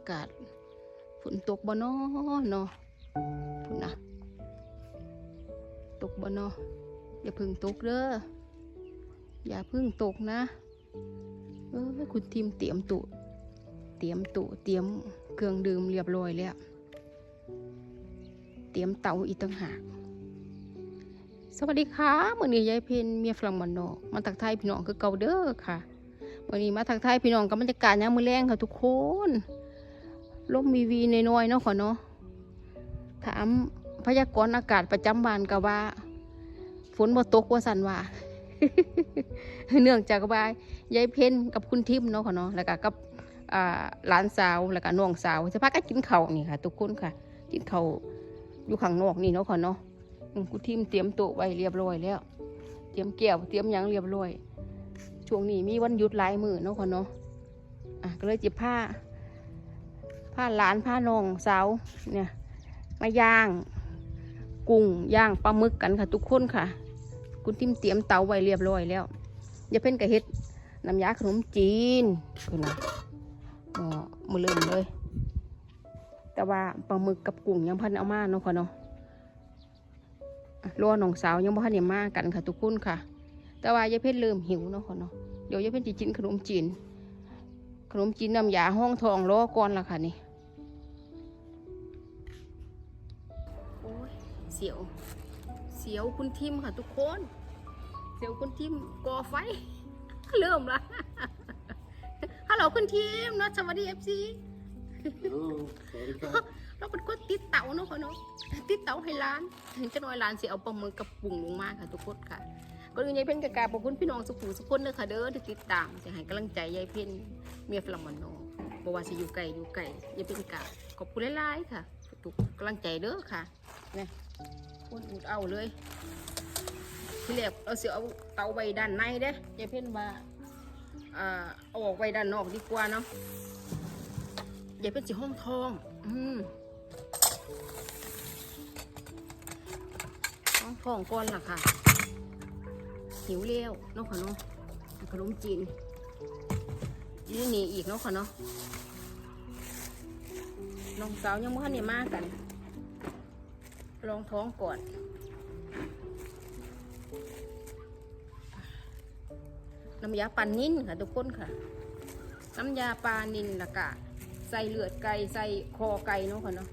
ากาศฝนตกบ่นอเนาะพุ่นนะตกบ่นออย่าพึ่งตกเด้ออย่าพึ่งตกนะ เออคุณทีมเตรียมตุเตรียมตุเตรียมเครื่องดื่มเรียบร้อยแล้วเตรียมเตาอีกต่างหาก สวัสดีค่ะมื่อนี้ยายเพนเมียฝรั่งมันนอกมาทักทายพี่น้องคือเก่าเด้อค่ะมื่อนี้มาทักทายพี่น้องกับบรรยากาศยามมื้อแรงค่ะทุกคน ลมวีวีน้อยๆเนาะขอเนาะถามพยากรณ์อากาศประจำบ้านก็ว่า ฝนบ่ตกว่าสันว่าเนื่องจากว่ายายเพนกับคุณทิมเนาะค่ะเนาะแล้วก็กับหลานสาวแล้วก็น้องสาวจะพากันกินข้าวนี่ค่ะ ทุกคนค่ะ กินข้าวอยู่ข้างนอกนี่เนาะค่ะเนาะอืมกูทีมเตรียมโต๊ะไว้เรียบร้อยแล้ว เตรียมแก้วเตรียมยังเรียบร้อยช่วงนี้มีวันหยุดหลายมือเนาะค่ะเนาะอะก็เลยจิบผ้า ผ้าหลานผ้านองสาวเนี่ยมาย่าง กุ้งย่างปลาหมึกกันค่ะทุกคนค่ะ คุณทิมเตรียมเตาไว้เรียบร้อยแล้วอย่าเพ่นกระเฮ็ดน้ำยาขนมจีนคุณนะอ๋อมือเริ่มเลย แต่ว่าปลาหมึกกับกุ้งยังพันเอามาเนาะค่ะเนาะรอน้องสาวยังบ่ทันได้มากันค่ะทุกคนค่ะ แต่ว่ายายเพชรเริ่มหิวเนาะค่ะเนาะเดี๋ยวยายเพชรจะกินขนมจีน ขนมจีนน้ำยาห้องทองรอก่อนละค่ะนี่โอ้ยเสียว เสียวคุณทิมค่ะทุกคน เสียวคุณทิมก่อไฟ เริ่มละฮัลโหลคุณทิมเนาะสวัสดีเอฟซี Hello, sorry, เราเป็นคนติดเตาเนาะค่ะเนาะติดเตาให้ร้าน ถึงจะน้อยร้านสิเอาปลาหมึกกับปุ่งลงมาค่ะทุกคนค่ะ ก็เลยยายเพ่นกะกาบขอบคุณพี่น้องสุขุมสุขคนเด้อค่ะเด้อที่ติดตามจะให้กำลังใจยายเพ่นเมียฝรั่งมันโนบอกว่าสิอยู่ไกลอยู่ไกลยายเพ่นกราขอบคุณหลายๆค่ะทุกกำลังใจเด้อค่ะเนี่ยคนอุดเอาเลยที่แรกเอาเสียเอาเตาไว้ด้านในเด้ยายเพ่นว่าอ่าเอาออกไว้ด้านนอกดีกว่าเนาะยายเพ่นสิห้องทอง อืมต้องทองก่อนล่ะค่ะ หิวเร็วเนาะค่ะเนาะขนมจีนยี่นี่อีกเนาะค่ะเนาะน้องสาวยังไม่ทันได้มากัน ลองท้องก่อนน้ำยาปลานิ่นค่ะทุกคนค่ะ น้ำยาปลานินละกะ ใส่เลือดไก่ใส่คอไก่เนาะค่ะเนาะ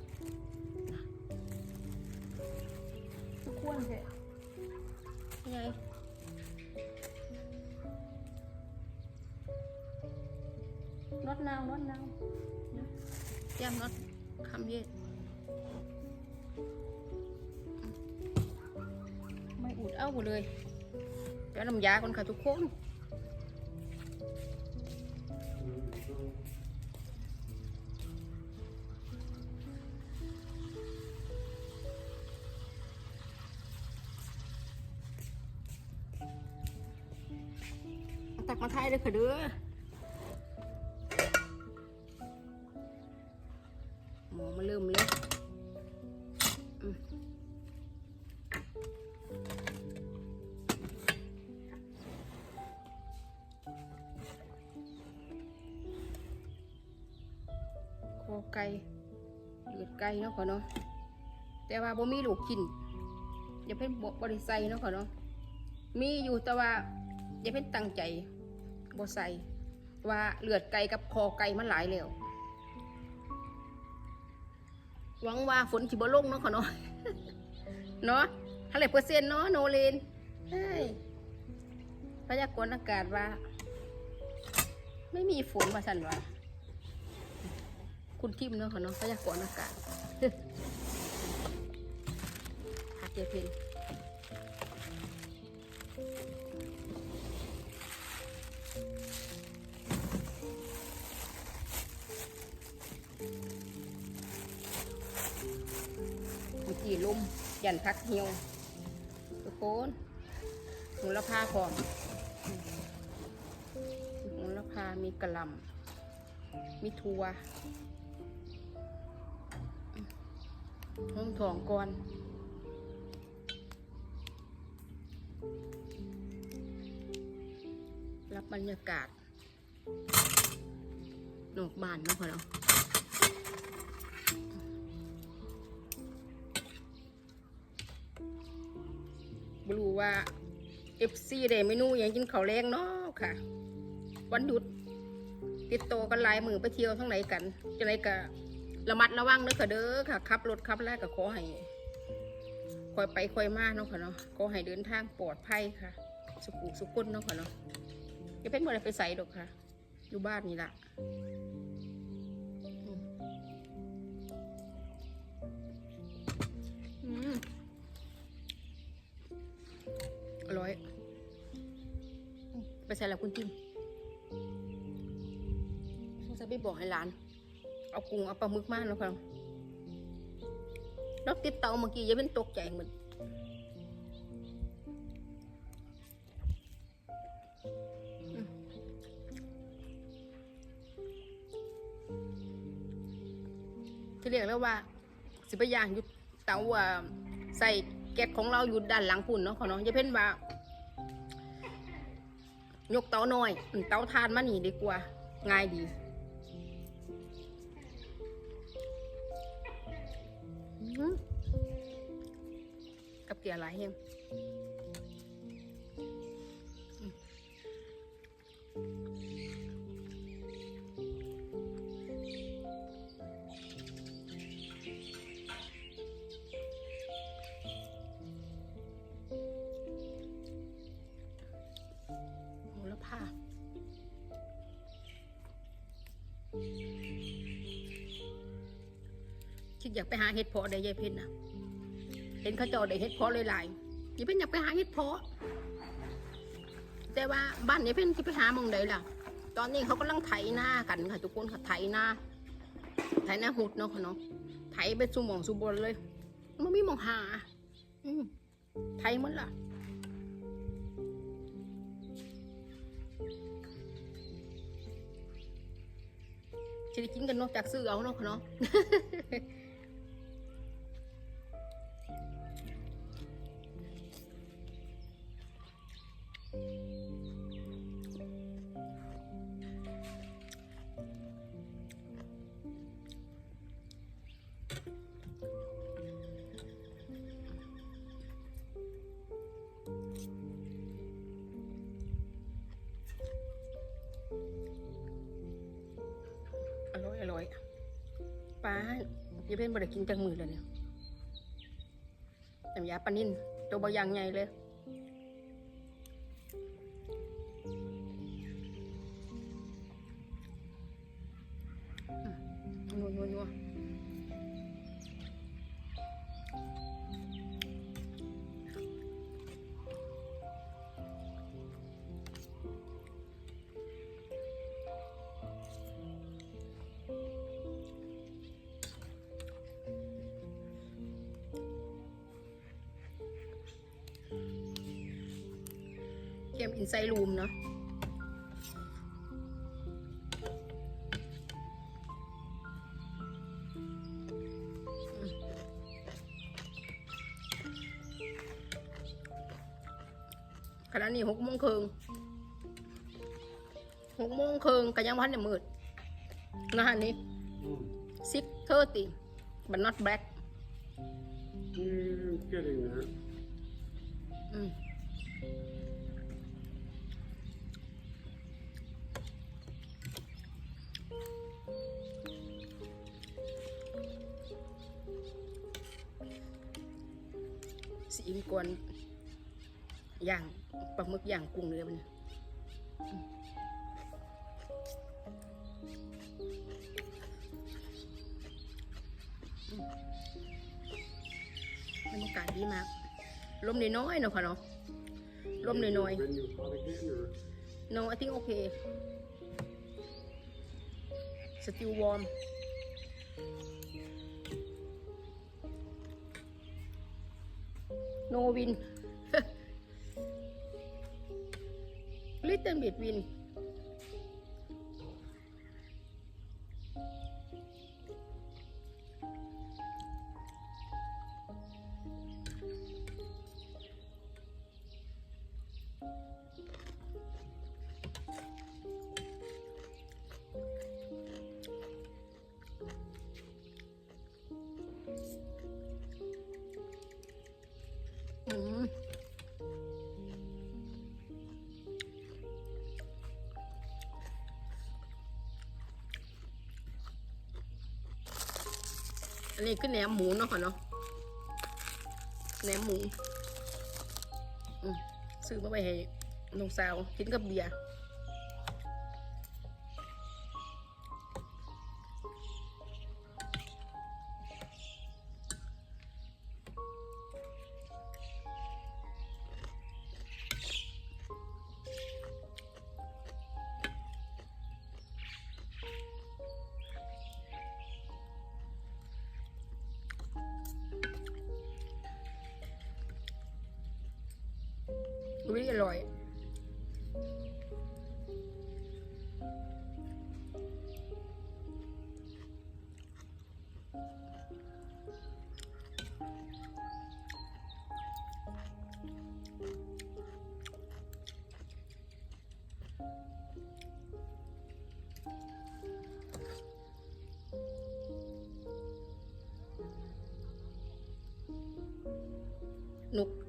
ควรเถอะยังไง น็อตนาวน็อตนาวย่ำน็อตคำเย็ดไม่อุดเอาเลยแล้วน้ำยาก่อนค่ะทุกคนตักมาไทยเลยค่ะเด้อ ค่ะเนาะแต่ว่าบ่มีลูกกินอย่าเพิ่นบ่บริใส่เนาะค่ะเนาะมีอยู่แต่ว่าอย่าเพิ่นตั้งใจบ่ใส่ว่าเลือดไก่กับคอไก่มันหลายแล้วหวังว่าฝนสิบ่ลงเนาะค่ะเนาะเนาะเท่าไหร่เปอร์เซ็นต์เนาะโนเลนเฮ้ยพยากรณ์อากาศว่า ไม่มีฝนว่าสันว่า คุณทิมเนาะค่ะเนาะพยากรณ์อากาศหักเจเพนเมื่อกี้ลมยันพักเหี่ยวทุกคนหูละพาพร้อมหูละพามีกระลำมีทัว ห้องถ่องก่อนรับบรรยากาศนอกบ้านนะพอเนาะบรู้ว่าเอฟซีได้เมนูอย่างกินข้าวแรงเนาะค่ะ วันหยุด ติดโตกันหลายมือไปเที่ยวทั้งไหนกันจะไหนกัน ระมัดระวังเด้อค่ะเด้อค่ะขับรถขับลาก็ขอให้คอยไปคอยมาเนาะค่ะเนาะขอให้เดินทางปลอดภัยค่ะ สุขุสุขคนเนาะค่ะเนาะอย่าเป็นบ่ได้ไปใส่ดอกค่ะ อยู่บ้านนี่ละอืมอร่อย ไปใส่แล้วคุณจิ้มสงสัยไปบอกให้หลาน เอากุ้งเอาปลาหมึกมาแล้วค่ะแล้วติดเตาเมื่อกี้ยังเป็นตกใจเหมือนที่เรียกแล้วว่า สิไปย่างอยู่เตาว่าใส่แก๊สของเราอยู่ด้านหลังปุ่นเนาะขาเนาะอย่าเพ่นว่ายกเตาหน่อยเตาทานมานี่ดีกว่า ง่ายดี กับเกียร์หลายแฮง อยากไปหาเห็ดเพาะได้ยายเพ็ญนะเห็นเขาเจอได้เห็ดเพาะหลายๆยายเพ็ญอยากไปหาเห็ดเพาะแต่ว่าบ้านยายเพ็ญที่ไปหามองใดล่ะ ตอนนี้เขากำลังไถหน้ากันค่ะทุกคนค่ะไถหน้าไถหน้าหุดเนาะค่ะเนาะไถไปสู่หมองสู่บนเลยมันไมีหมองหา อืมไถหมันล่ะจะได้กินกันเนาะจากซื้อเอาเนาะค่ะเนาะ ป้าย่าเพ่นบดกินจังมือเลยเนี่ยน้ำยาปลานิ่นตัวบะยางใหญ่เลยนัวนัวนัว อินไซรูมเนาะอืมขณะนี้หกโมงครึ่งหกโมงครึ่งก็ยังพันเนี่ยมืดนะฮะนี่ Mm. six thirty but not black Mm, getting there. อื สีอิงกวนย่างปลาหมึกย่างกุ้งเนื้อมันบรรยากาศดีมาก ลมน้อยๆเนาะค่ะเนาะลมน้อยๆ no I think okay still warm no wind little bit wind อันนี้คือแหนมหมูเนาะค่ะเนาะแหนมหมูอืมซื้อมาไปให้น้องสาวกินกับเบียร์ วิอร่อย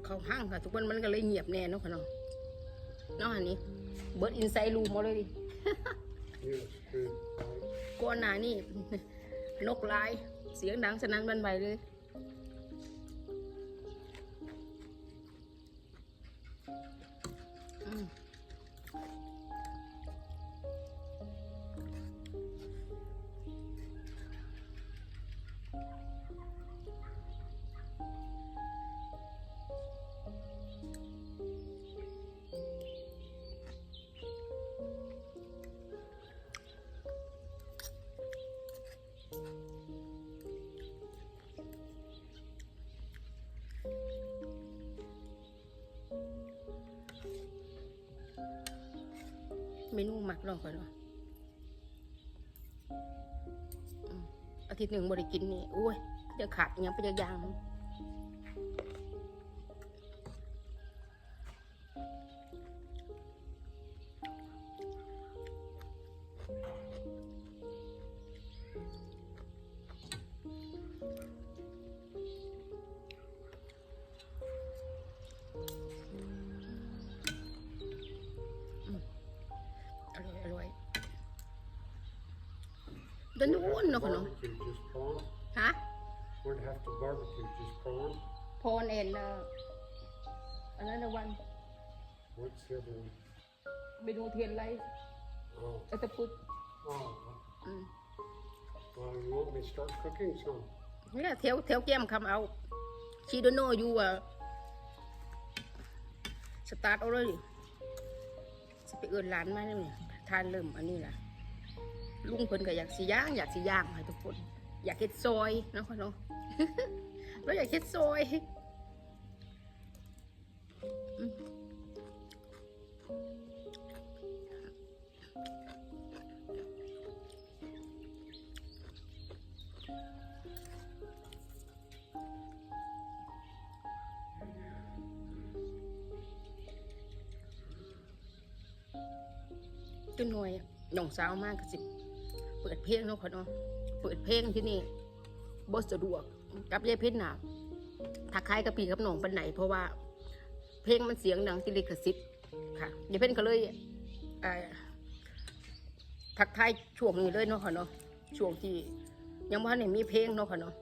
เขาห้างค่ะทุกวันมันก็เลยเงียบแน่เนาะค่ะเนาะเนาะอันนี้เบิร์ดอินไซรูมหมาเลยดิ Yes, good. Right. ก่อนหน้านี่นกลาย เสียงดังสนั่นบันไหวเลย มนูหมักลองก่อนเนาะอาทิตย์หนึ่งบริกินนี่โอ้ยจะขาดอหยังเป็นอย่าง เดินนู้นเนาะค่ะเนาะ Barbecue, just prawn. ฮะ Wouldn't have to barbecue, just prawn. พรเอ็นอันนั้นวัน What's the other one? เมนูเทียนไร Oh, เอตะปุด oh. อืม Well, you want me to start cooking some? เนี่ยเทียวเทียวแก้มคำเอาชีโดโนอยู่อะสตาร์ทเอาเลยสิไปเอินร้านมาเนี่ยทานเริ่มอันนี้ล่ะ ลุงเพิ่นก็อยากสิย่างอยากสิย่างให้ทุกคน อยากเฮ็ดซอยเนาะคะเนาะแล้วอยากเฮ็ดซอยอืมจนหน่วยน้องสาวมากก็สิ เปิดเพลงเนาะค่ะเนาะเปิดเพลงที่นี่บ่สะดวกกับยายเพชรน่ะทักทายกับปีกับน้องปันไหนเพราะว่า เพลงมันเสียงดังติลิขสิทธิ์ค่ะยายเพชรก็เลยถักทายช่วงนี้เลยเนาะค่ะเนาะช่วงที่ยังว่าเนี่ยมีเพลงเนาะค่ะเนาะ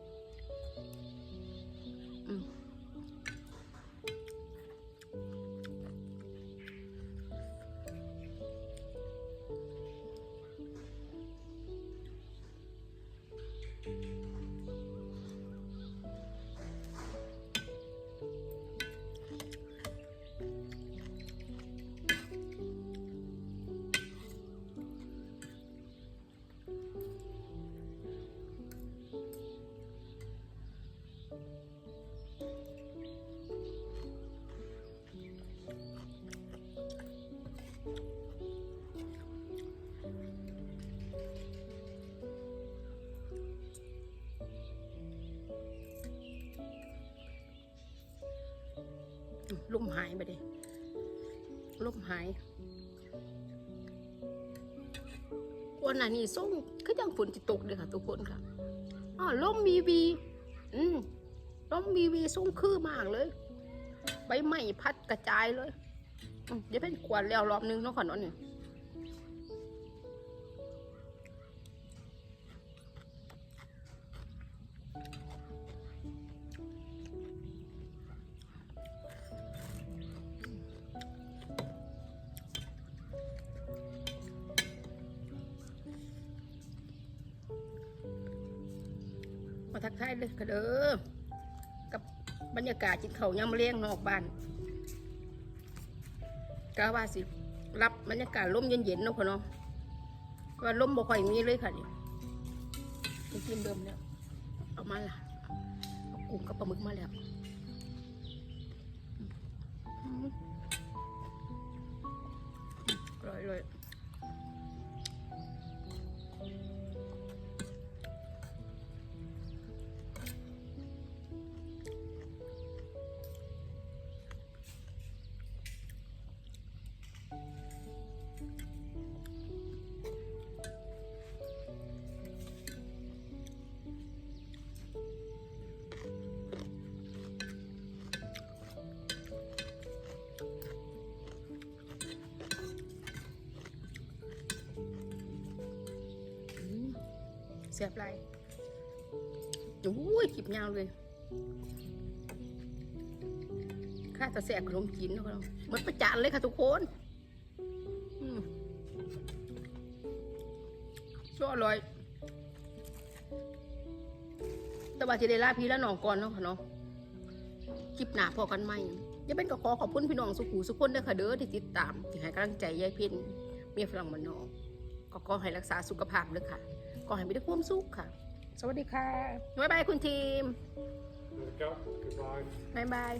ลมหายไปดิลมหายวันนั้นนี่ส่งก็ยังฝนจะตกเลยค่ะ ทุกคนค่ะอ๋อลมวีวี อืมลมวีวีส่งคือมากเลยใบไม้พัดกระจายเลย เดี๋ยวเป็นกวนแล้วรอบนึงเนาะขอนอนนี่ย ไทยเลยค่ะเด้อกับบรรยากาศจิตเขายามะเลี้ยงนอกบ้านกะว่าสิ รับบรรยากาศลมเย็นๆเนาะพ่อเนาะว่าลมบ่ค่อยมีเลยค่ะนี่ยกินเดิมเนี่ยเอามาละเอากุ้งกับปลาหมึกมาแล้ว เสียบไรโอ้ยคลิปยาวเลยข้าจะแสบขนมจีนนะครับหมันประจานเลยค่ะทุกคนชัวอร่อย แต่ว่าจะได้ลาพี่และน้องก่อนเนาะค่ะเนาะคลิปหนาพอกันใหม่อยังเป็นก็ขอขอบคุณพี่น้องสุขูสุขคนด้อค่ะเด้อที่ติดตามที่ให้กำลังใจยายเพ็ญเมียฝรั่งมันนอกก็ขอให้รักษาสุขภาพด้วยค่ะ ขอให้มีแต่ความสุขค่ะ สวัสดีค่ะบ๊ายบายคุณทีม Let it go. Goodbye. บ๊ายบาย